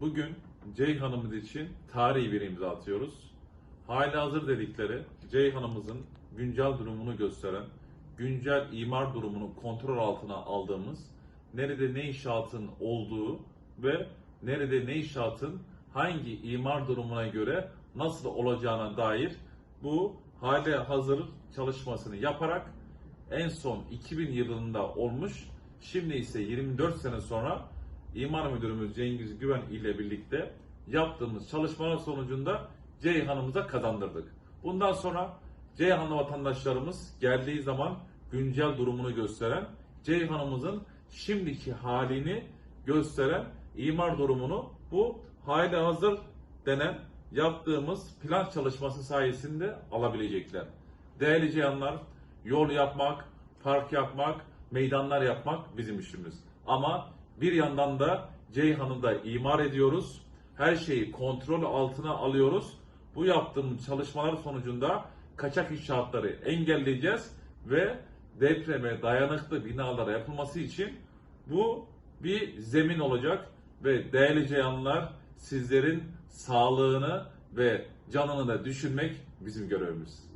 Bugün Ceyhan'ımız için tarihi bir imza atıyoruz. Hali hazır dedikleri Ceyhan'ımızın güncel durumunu gösteren, güncel imar durumunu kontrol altına aldığımız, nerede ne inşaatın olduğu ve nerede ne inşaatın hangi imar durumuna göre nasıl olacağına dair bu hali hazır çalışmasını yaparak en son 2000 yılında olmuş. Şimdi ise 24 sene sonra İmar Müdürümüz Cengiz Güven ile birlikte yaptığımız çalışmalar sonucunda Ceyhan'ımıza kazandırdık. Bundan sonra Ceyhanlı vatandaşlarımız geldiği zaman güncel durumunu gösteren, Ceyhan'ımızın şimdiki halini gösteren imar durumunu bu hali hazır denen yaptığımız plan çalışması sayesinde alabilecekler. Değerli Ceyhanlar, yol yapmak, park yapmak, meydanlar yapmak bizim işimiz. Ama bir yandan da Ceyhan'ı da imar ediyoruz. Her şeyi kontrol altına alıyoruz. Bu yaptığımız çalışmalar sonucunda kaçak inşaatları engelleyeceğiz ve depreme dayanıklı binalara yapılması için bu bir zemin olacak ve değerli Ceyhanlar sizlerin sağlığını ve canını da düşünmek bizim görevimiz.